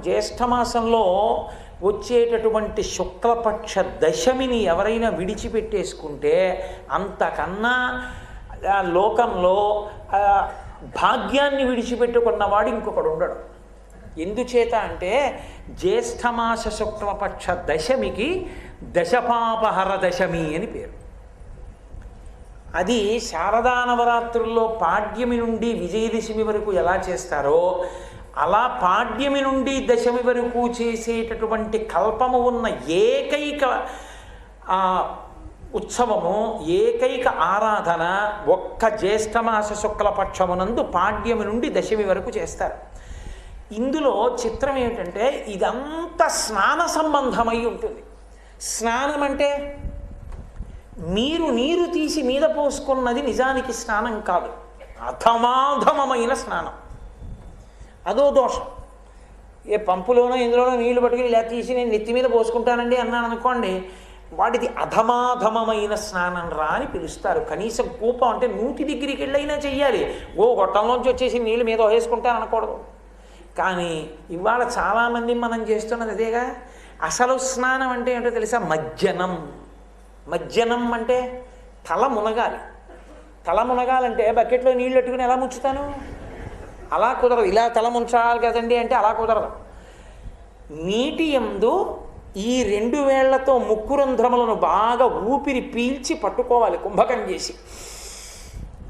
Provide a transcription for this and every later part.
జ్యేష్ఠమాసంలో వచ్చేటటువంటి శుక్లపక్ష దశమిని ఎవరైనా విడిచిపెట్టేసుకుంటే అంతకన్నా లోకంలో భాగ్యాన్ని విడిచిపెట్టుకున్నవాడు ఇంకొకడు ఉండడు. ఎందుచేత అంటే జ్యేష్ఠమాస శుక్లపక్ష దశమికి దశపాపహర దశమి అని పేరు. అది శారదా నవరాత్రుల్లో పాడ్యమి నుండి విజయదశమి వరకు ఎలా చేస్తారో అలా పాడ్యమి నుండి దశమి వరకు చేసేటటువంటి కల్పము ఉన్న ఏకైక ఉత్సవము ఏకైక ఆరాధన ఒక్క జ్యేష్ఠమాస శుక్లపక్షమునందు పాడ్యమి నుండి దశమి వరకు చేస్తారు. ఇందులో చిత్రం ఏమిటంటే ఇదంతా స్నాన సంబంధమై ఉంటుంది. స్నానం అంటే మీరు నీరు తీసి మీద పోసుకున్నది నిజానికి స్నానం కాదు. అధమాధమమైన స్నానం. అదో దోషం. ఏ పంపులోనో ఇందులోనో నీళ్ళు పట్టుకుని ఇలా తీసి నేను నెత్తి మీద పోసుకుంటానండి అన్నాను అనుకోండి వాటిది అధమాధమమైన స్నానం రా అని పిలుస్తారు. కనీసం కూపం అంటే నూతి దగ్గరికి వెళ్ళైనా చెయ్యాలి. ఓ గొట్టంలోంచి వచ్చేసి నీళ్ళు మీద వేసుకుంటాను అనకూడదు. కానీ ఇవాళ చాలామంది మనం చేస్తున్నది అదేగా అసలు స్నానం అంటే ఏంటో తెలుసా? మజ్జనం మజ్జనం అంటే తల మునగాలి. తల మునగాలంటే బకెట్లో నీళ్ళు పెట్టుకుని ఎలా ముంచుతాను? అలా కుదరదు. ఇలా తల ముంచాలి కదండి అంటే అలా కుదరదు. నీటి ఎందు ఈ రెండు వేళ్ళతో ముక్కు రంధ్రములను బాగా ఊపిరి పీల్చి పట్టుకోవాలి కుంభకం చేసి.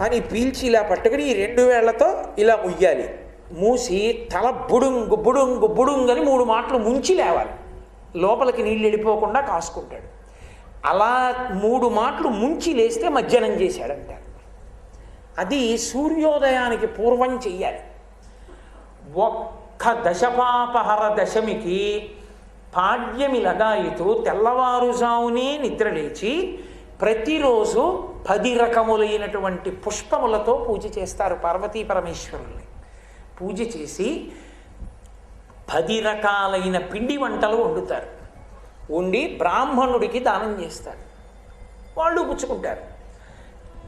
అని పీల్చి ఇలా పట్టుకుని ఈ రెండు వేళ్ళతో ఇలా ముయ్యాలి మూసి తల బుడుంగు బుడుంగు బుడుంగు అని మూడు మాటలు ముంచి లేవాలి. లోపలికి నీళ్ళు వెళ్ళిపోకుండా కాసుకుంటాడు. అలా మూడు మాటలు ముంచి లేస్తే మజ్జనం చేశాడంటారు అది సూర్యోదయానికి పూర్వం చెయ్యాలి. ఒక్క దశపాపహర దశమికి పాడ్యమి లగాయితూ తెల్లవారుజామునే నిద్రలేచి ప్రతిరోజు పది రకములైనటువంటి పుష్పములతో పూజ చేస్తారు పార్వతీ పరమేశ్వరుల్ని. పూజ చేసి పది రకాలైన పిండి వంటలు వండుతారు. వండి బ్రాహ్మణుడికి దానం చేస్తారు. వాళ్ళు పుచ్చుకుంటారు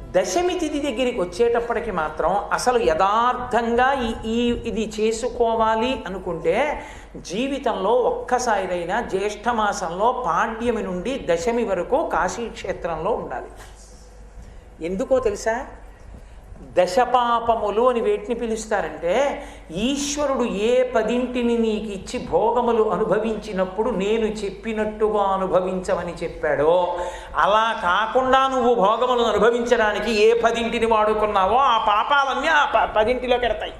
దశమి తిథి దగ్గరికి వచ్చేటప్పటికి మాత్రం అసలు యథార్థంగా ఈ ఈ ఇది చేసుకోవాలి అనుకుంటే జీవితంలో ఒక్కసారైనా జ్యేష్ఠమాసంలో పాడ్యమి నుండి దశమి వరకు కాశీక్షేత్రంలో ఉండాలి. ఎందుకో తెలుసా? దశపాపములు అని వేటిని పిలుస్తారంటే ఈశ్వరుడు ఏ పదింటిని నీకు ఇచ్చి భోగములు అనుభవించినప్పుడు నేను చెప్పినట్టుగా అనుభవించమని చెప్పాడో అలా కాకుండా నువ్వు భోగములను అనుభవించడానికి ఏ పదింటిని వాడుకున్నావో ఆ పాపాలన్నీ ఆ ప- పెడతాయి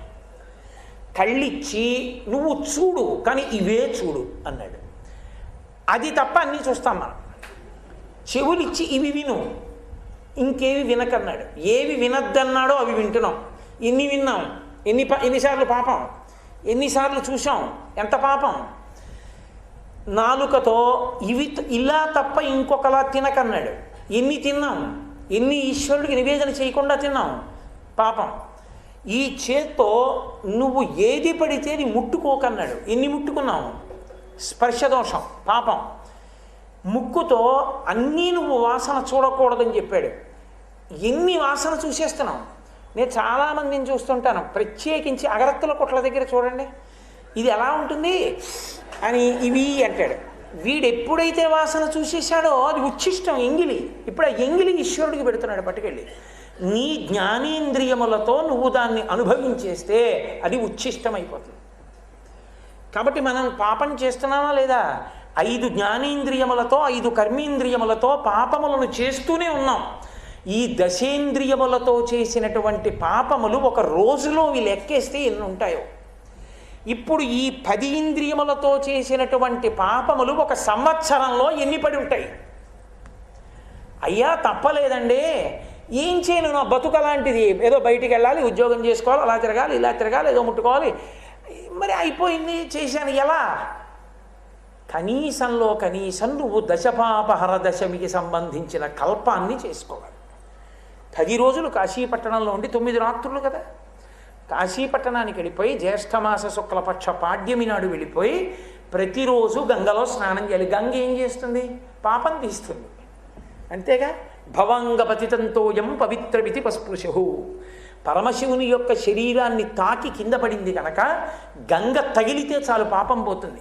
కళ్ళిచ్చి నువ్వు చూడు కానీ ఇవే చూడు అన్నాడు. అది తప్ప అన్నీ చూస్తాం మనం. చెవులిచ్చి ఇవి విను. ఇంకేవి వినకన్నాడు. ఏవి వినద్దన్నాడో అవి వింటున్నాం. ఎన్ని విన్నాం. ఎన్ని ఎన్నిసార్లు పాపం? ఎన్నిసార్లు చూసాం ఎంత పాపం? నాలుకతో ఇవి ఇలా తప్ప ఇంకొకలా తినకన్నాడు. ఎన్ని తిన్నాం? ఎన్ని ఈశ్వరుడికి నివేదన చేయకుండా తిన్నాం? పాపం. ఈ చేత్తో నువ్వు ఏది పడితే నీ ముట్టుకోకన్నాడు. ఎన్ని ముట్టుకున్నావు స్పర్శదోషం పాపం. ముక్కుతో అన్నీ నువ్వు వాసన చూడకూడదని చెప్పాడు. ఎన్ని వాసన చూసేస్తున్నాం నేను చాలామందిని చూస్తుంటాను. ప్రత్యేకించి అగరత్తుల కొట్ల దగ్గర చూడండి. ఇది ఎలా ఉంటుంది? అని ఇవి అంటాడు. వీడు ఎప్పుడైతే వాసన చూసేశాడో అది ఉచ్ఛిష్టం ఎంగిలి. ఇప్పుడు ఆ ఎంగిలి ఈశ్వరుడికి పెడుతున్నాడు పట్టుకెళ్ళి. నీ జ్ఞానేంద్రియములతో నువ్వు దాన్ని అనుభవించేస్తే అది ఉచ్ఛిష్టమైపోతుంది కాబట్టి మనం పాపం చేస్తున్నామా లేదా? ఐదు జ్ఞానేంద్రియములతో ఐదు కర్మేంద్రియములతో పాపములను చేస్తూనే ఉన్నాం. ఈ దశేంద్రియములతో చేసినటువంటి పాపములు ఒక రోజులో ఇవి లెక్కేస్తే ఎన్ని ఉంటాయో. ఇప్పుడు ఈ పది ఇంద్రియములతో చేసినటువంటి పాపములు ఒక సంవత్సరంలో ఎన్ని పడి ఉంటాయి? అయ్యా తప్పలేదండి. ఏం చేయను నా బతుకలాంటిది ఏదో బయటికి వెళ్ళాలి ఉద్యోగం చేసుకోవాలి అలా తిరగాలి ఇలా తిరగాలి ఏదో ముట్టుకోవాలి. మరి అయిపోయింది చేశాను. ఎలా? కనీసంలో కనీసం నువ్వు దశపాపహర దశమికి సంబంధించిన కల్పాన్ని చేసుకోవాలి. పది రోజులు కాశీపట్టణంలో ఉండి తొమ్మిది రాత్రులు కదా. కాశీపట్టణానికి వెళ్ళిపోయి జ్యేష్ఠమాస శుక్లపక్ష పాడ్యమి నాడు వెళ్ళిపోయి ప్రతిరోజు గంగలో స్నానం చేయాలి. గంగ ఏం చేస్తుంది? పాపం తీస్తుంది. అంతేగా? భవంగపతితంతోయం పవిత్రమితి పస్పృశు. పరమశివుని యొక్క శరీరాన్ని తాకి కింద పడింది కనుక గంగ తగిలితే చాలు పాపం పోతుంది.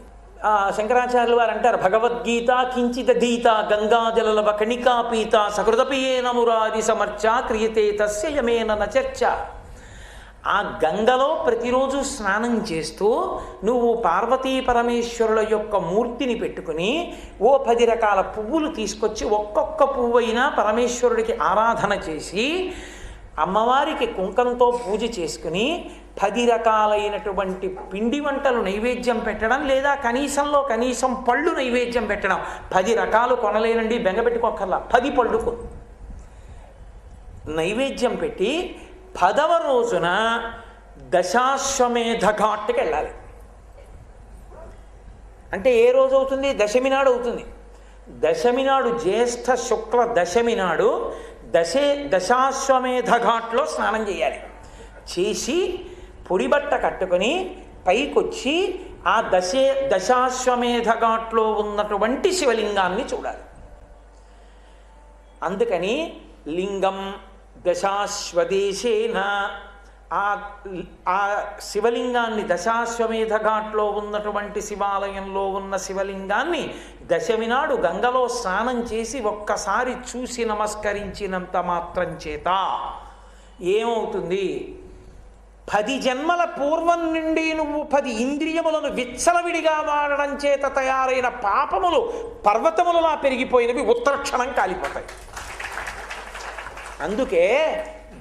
శంకరాచార్యులు వారు అంటారు భగవద్గీత కించిదీత గంగాజలవ కణికా పీత సకృతపియేన మురారి సమర్చ క్రియతే తస్య యమేన నచర్చ ఆ గంగలో ప్రతిరోజు స్నానం చేస్తూ నువ్వు పార్వతీ పరమేశ్వరుల యొక్క మూర్తిని పెట్టుకుని ఓ పది రకాల పువ్వులు తీసుకొచ్చి ఒక్కొక్క పువ్వు అయినా పరమేశ్వరుడికి ఆరాధన చేసి అమ్మవారికి కుంకంతో పూజ చేసుకుని పది రకాలైనటువంటి పిండి వంటలు నైవేద్యం పెట్టడం లేదా కనీసంలో కనీసం పళ్ళు నైవేద్యం పెట్టడం. పది రకాలు కొనలేనండి బెంగపెట్టుకోకర్లా పది పళ్ళు నైవేద్యం పెట్టి పదవ రోజున దశాశ్వమేధ ఘాట్కి వెళ్ళాలి. అంటే ఏ రోజు అవుతుంది? దశమి నాడు అవుతుంది. దశమి నాడు జ్యేష్ఠ శుక్ల దశమి నాడు దశే దశాశ్వమేధ ఘాట్లో స్నానం చేయాలి. చేసి పొడిబట్ట కట్టుకొని పైకొచ్చి ఆ దశే దశాశ్వమేధ ఘాట్లో ఉన్నటువంటి శివలింగాన్ని చూడాలి. అందుకని లింగం దశాశ్వదేశేన ఆ ఆ శివలింగాన్ని దశాశ్వమేధ ఘాట్లో ఉన్నటువంటి శివాలయంలో ఉన్న శివలింగాన్ని దశమి నాడు గంగలో స్నానం చేసి ఒక్కసారి చూసి నమస్కరించినంత మాత్రం చేత. ఏమవుతుంది? పది జన్మల పూర్వం నుండి నువ్వు పది ఇంద్రియములను విచ్చలవిడిగా వాడడం చేత తయారైన పాపములు పర్వతములలా పెరిగిపోయినవి ఉత్తరక్షణం కాలిపోతాయి. అందుకే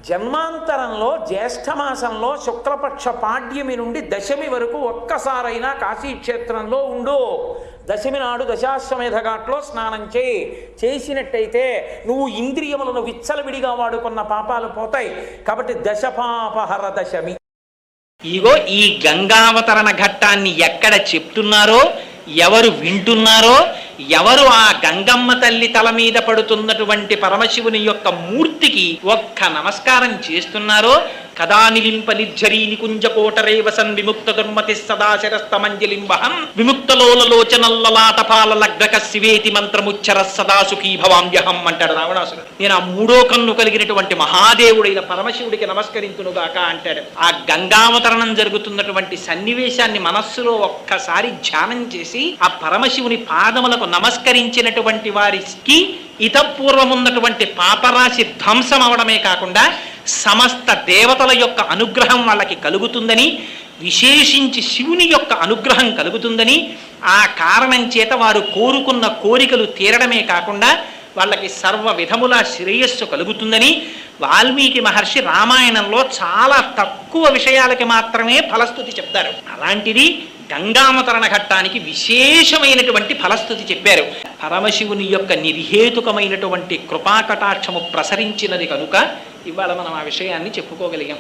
జన్మాంతరంలో జ్యేష్ఠమాసంలో శుక్లపక్ష పాడ్యమి నుండి దశమి వరకు ఒక్కసారైనా కాశీక్షేత్రంలో ఉండు. దశమి నాడు దశాశ్వమేధ ఘాట్లో స్నానం చేయి. చేసినట్టయితే నువ్వు ఇంద్రియములను విచ్చలవిడిగా వాడుకున్న పాపాలు పోతాయి. కాబట్టి దశపాపహర దశమి. ఇగో ఈ గంగావతరణ ఘట్టాన్ని ఎక్కడ చెప్తున్నారో ఎవరు వింటున్నారో ఎవరు ఆ గంగమ్మ తల్లి తల మీద పడుతున్నటువంటి పరమశివుని యొక్క మూర్తికి ఒక్క నమస్కారం చేస్తున్నారో కదా నిలింప నిర్జరీ నికుంజకోటరే వసన్ విముక్త దుర్మతి సదాశరస్తమంజలిం వహన్ విముక్తలోలలోచనల్లలాటపాల లగ్నక శివేతి మంత్రముచ్చర సదా సుఖీ భవామ్యహం అంటాడు రావణాసుడు నేను ఆ మూడో కన్ను కలిగినటువంటి మహాదేవుడైన పరమశివుడికి నమస్కరించునుగాక అంటాడు. ఆ గంగావతరణం జరుగుతున్నటువంటి సన్నివేశాన్ని మనస్సులో ఒక్కసారి ధ్యానం చేసి ఆ పరమశివుని పాదములకు నమస్కరించినటువంటి వారికి ఇతపూర్వం ఉన్నటువంటి పాపరాశి ధ్వంసం అవడమే కాకుండా సమస్త దేవతల యొక్క అనుగ్రహం వాళ్ళకి కలుగుతుందని విశేషించి శివుని యొక్క అనుగ్రహం కలుగుతుందని ఆ కారణం చేత వారు కోరుకున్న కోరికలు తీరడమే కాకుండా వాళ్ళకి సర్వ విధముల శ్రేయస్సు కలుగుతుందని వాల్మీకి మహర్షి రామాయణంలో చాలా తక్కువ విషయాలకి మాత్రమే ఫలస్థుతి చెప్తారు. అలాంటిది గంగామతరణ ఘట్టానికి విశేషమైనటువంటి ఫలస్థుతి చెప్పారు. పరమశివుని యొక్క నిర్హేతుకమైనటువంటి కృపాకటాక్షము ప్రసరించినది కనుక ఇవాళ మనం ఆ విషయాన్ని చెప్పుకోగలిగాం.